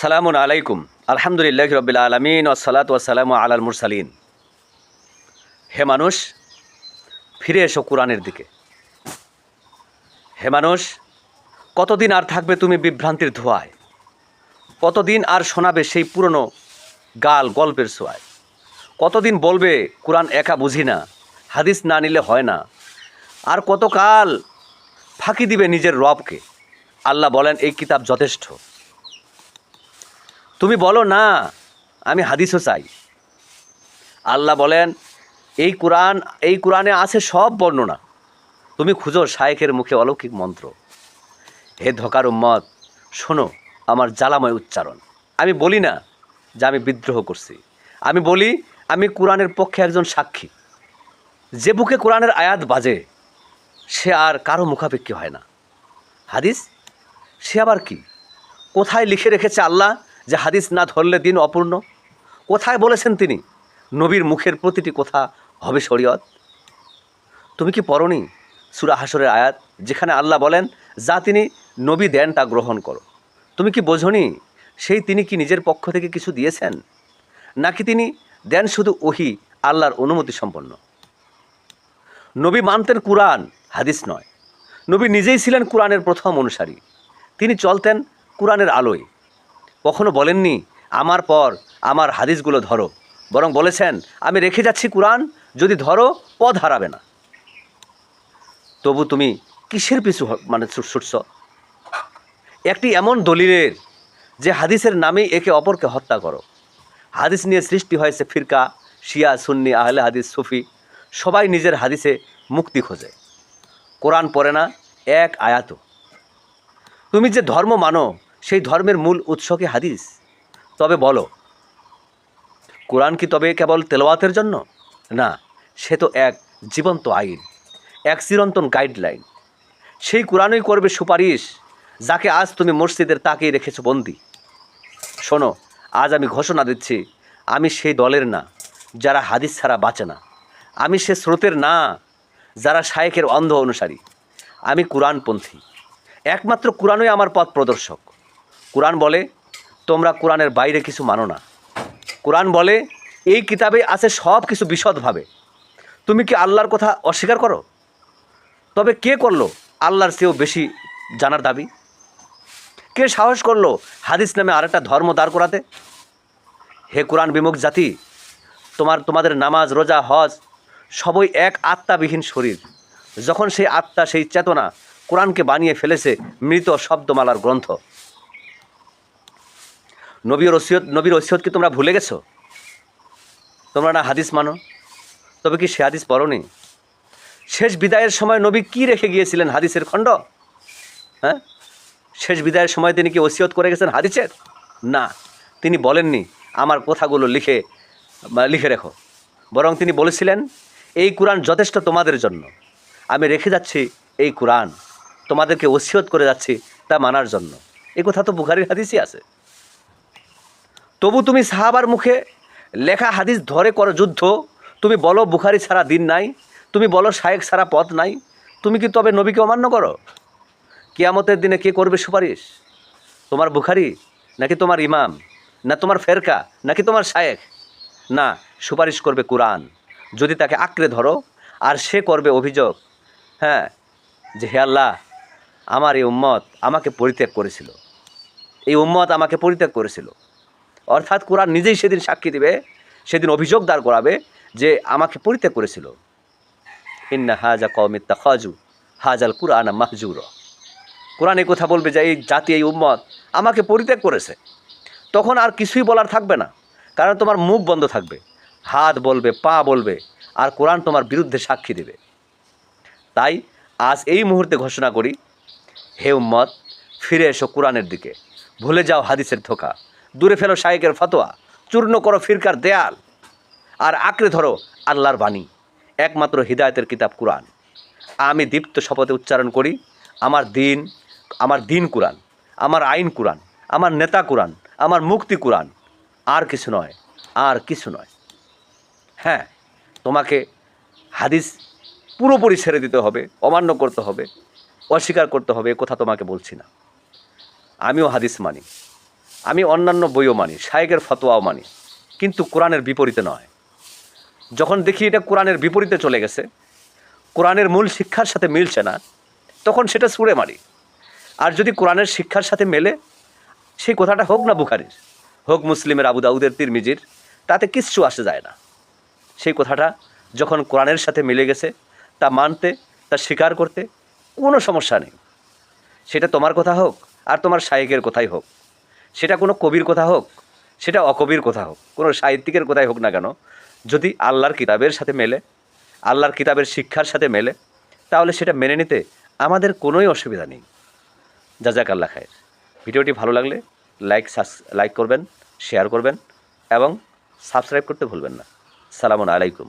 সালামুন আলাইকুম। আলহামদুলিল্লাহ রবিল আলমিন ওসালাত ওয়াসালাম আলাল মুরসালিন। হে মানুষ, ফিরে এসো কোরআনের দিকে। হে মানুষ, কতদিন আর থাকবে তুমি বিভ্রান্তির ধোয়ায়? কতদিন আর শোনাবে সেই পুরনো গাল গল্পের সোয়ায়? কতদিন বলবে, কোরআন একা বুঝি না, হাদিস না নিলে হয় না? আর কতকাল ফাঁকি দিবে নিজের রবকে? আল্লাহ বলেন, এই কিতাব যথেষ্ট। তুমি বলো না, আমি হাদিসও চাই। আল্লাহ বলেন, এই কোরআন, এই কোরআনে আছে সব বর্ণনা। তুমি খুঁজো শায়েখের মুখে অলৌকিক মন্ত্র। হে ধকার উম্মত, শোনো আমার জ্বালাময় উচ্চারণ। আমি বলি না যে আমি বিদ্রোহ করছি। আমি বলি, আমি কোরআনের পক্ষে একজন সাক্ষী। যে বুকে কোরআনের আয়াত বাজে, সে আর কারও মুখাপেক্ষী হয় না। হাদিস? সে আবার কি? কোথায় লিখে রেখেছে আল্লাহ? যে হাদিস না ধরলে দিন অপূর্ণ। কোথায় বলেছেন তিনি? নবীর মুখের প্রতিটি কথা হবে শরীয়ত। তুমি কি পড়নি সুরা হাসরের আয়াত, যেখানে আল্লাহ বলেন, যা তিনি নবী দেন, তা গ্রহণ করো তুমি কি বোঝনি সেই তিনি কি নিজের পক্ষ থেকে কিছু দিয়েছেন? নাকি তিনি দেন শুধু ওহি, আল্লাহর অনুমতি সম্পন্ন? নবী মানতেন কোরআন, হাদিস নয়। নবী নিজেই ছিলেন কোরআনের প্রথম অনুসারী। তিনি চলতেন কোরআনের আলোয়। কখনো বলেননি, আমার পর আমার হাদিসগুলো ধরো। বরং বলেছেন, আমি রেখে যাচ্ছি কোরআন, যদি ধরো, পথ হারাবে না। তবু তুমি কিসের পিছু মানে ছুট- ছুটছ? একটি এমন দলিলের যে হাদিসের নামেই একে অপরকে হত্যা করো। হাদিস নিয়ে সৃষ্টি হয়েছে ফিরকা, শিয়া, সুন্নি, আহলে হাদিস, সুফি, সবাই নিজের হাদিসে মুক্তি খোঁজে। কোরআন পড়ে না, এক আয়াত তুমি যে ধর্ম মানো সেই ধর্মের মূল উৎস কি হাদিস? তবে বলো, কোরআন কি তবে কেবল তেলাওয়াতের জন্য? না, সে তো এক জীবন্ত আইন, এক চিরন্তন গাইডলাইন সেই কোরআনই করবে সুপারিশ যাকে আজ তুমি মসজিদের তাকিয়ে রেখেছো বন্দি। শোনো, আজ আমি ঘোষণা দিচ্ছি, আমি সেই দলের না, যারা হাদিস ছাড়া বাঁচে না। আমি সে স্রোতের না, যারা শায়েকের অন্ধ অনুসারী। আমি কোরআনপন্থী। একমাত্র কোরআনই আমার পথ প্রদর্শক। কোরআন বলে, তোমরা কোরআনের বাইরে কিছু মানো না। কোরআন বলে, এই কিতাবে আছে সব কিছু বিশদভাবে। তুমি কি আল্লাহর কথা অস্বীকার করো? তবে কে করল আল্লাহর চেয়েও বেশি জানার দাবি? কে সাহস করল হাদিস নামে আরেকটা ধর্ম দাঁড় করাতে? হে কোরআন বিমুখ জাতি, তোমার, তোমাদের নামাজ, রোজা, হজ সবই এক আত্মাবিহীন শরীর। যখন সেই আত্মা, সেই চেতনা কোরআনকে বানিয়ে ফেলেছে মৃত শব্দমালার গ্রন্থ। নবীর ওসিয়ত নবীর ওসিয়ত কি তোমরা ভুলে গেছো? তোমরা না হাদিস মানো? তবে কি সে হাদিস পড়নি? শেষ বিদায়ের সময় নবী কি রেখে গিয়েছিলেন হাদিসের খণ্ড? হ্যাঁ? শেষ বিদায়ের সময় তিনি কি ওসিয়ত করে গেছেন হাদিসের? না, তিনি বলেননি, আমার কথাগুলো লিখে লিখে রেখো। বরং তিনি বলেছিলেন, এই কোরআন যথেষ্ট তোমাদের জন্য। আমি রেখে যাচ্ছি এই কোরআন। তোমাদেরকে ওসিয়ত করে যাচ্ছি তা মানার জন্য। এই কথা তো বুখারির হাদিসই আছে। তবু তুমি সাহাবার মুখে লেখা হাদিস ধরে করো যুদ্ধ। তুমি বলো বুখারি ছাড়া দিন নাই, তুমি বলো শায়েক ছাড়া পথ নাই, তুমি কি তবে নবীকে অমান্য করো? কিয়ামতের দিনে কে করবে সুপারিশ? তোমার বুখারি নাকি তোমার ইমাম, না তোমার ফেরকা, নাকি তোমার শায়েক না, সুপারিশ করবে কোরআন। যদি তাকে আঁকড়ে ধরো, আর সে করবে অভিযোগ হ্যাঁ যে হে আল্লাহ, আমার এই উম্মত আমাকে পরিত্যাগ করেছিল। এই উম্মত আমাকে পরিত্যাগ করেছিল। অর্থাৎ কোরআন নিজেই সেদিন সাক্ষী দিবে, সেদিন অভিযোগ দাঁড় করাবে যে আমাকে পরিত্যাগ করেছিল। ইন্না হাজা কমিত্তা খাজু হাজাল কুরআন মাহজুর। কোরআন এই কথা বলবে যে এই জাতি, এই উম্মত আমাকে পরিত্যাগ করেছে। তখন আর কিছুই বলার থাকবে না, কারণ তোমার মুখ বন্ধ থাকবে, হাত বলবে, পা বলবে, আর কোরআন তোমার বিরুদ্ধে সাক্ষী দেবে। তাই আজ এই মুহূর্তে ঘোষণা করি, হে উম্মত, ফিরে এসো কোরআনের দিকে, ভুলে যাও হাদিসের ধোকা। দূরে ফেলো শায়েকের ফতোয়া, চূর্ণ করো ফিরকার দেয়াল। আর আঁকড়ে ধরো আল্লাহর বাণী, একমাত্র হৃদায়তের কিতাব কোরআন। আমি দীপ্ত শপথে উচ্চারণ করি, আমার দিন আমার দিন কোরআন, আমার আইন কোরআন, আমার নেতা কোরআন, আমার মুক্তি কোরআন। আর কিছু নয়, আর কিছু নয়। হ্যাঁ তোমাকে হাদিস পুরোপুরি ছেড়ে দিতে হবে, অমান্য করতে হবে, অস্বীকার করতে হবে কথা তোমাকে বলছি না। আমিও হাদিস মানি। আমি অন্যান্য বইও মানি, শায়েকের ফতোয়াও মানি, কিন্তু কোরআনের বিপরীতে নয়। যখন দেখি এটা কোরআনের বিপরীতে চলে গেছে, কোরআনের মূল শিক্ষার সাথে মিলছে না, তখন সেটা সুরে মারি। আর যদি কোরআনের শিক্ষার সাথে মেলে, সেই কথাটা হোক না বুখারির, হোক মুসলিমের, আবু দাউদের, তিরমিজির, তাতে কিচ্ছু আসে যায় না। সেই কথাটা যখন কোরআনের সাথে মিলে গেছে, তা মানতে, তা স্বীকার করতে কোনো সমস্যা নেই। সেটা তোমার কথা হোক আর তোমার শায়েকের কথাই হোক। সেটা কোনো কবির কথা হোক, সেটা অকবির কথা হোক, কোনো সাহিত্যিকের কথাই হোক না কেন, যদি আল্লাহর কিতাবের সাথে মেলে, আল্লাহর কিতাবের শিক্ষার সাথে মেলে, তাহলে সেটা মেনে নিতে আমাদের কোনোই অসুবিধা নেই। জাজাক আল্লাহ খায়ের। ভিডিওটি ভালো লাগলে লাইক লাইক করবেন শেয়ার করবেন এবং সাবস্ক্রাইব করতে ভুলবেন না। সালামু আলাইকুম।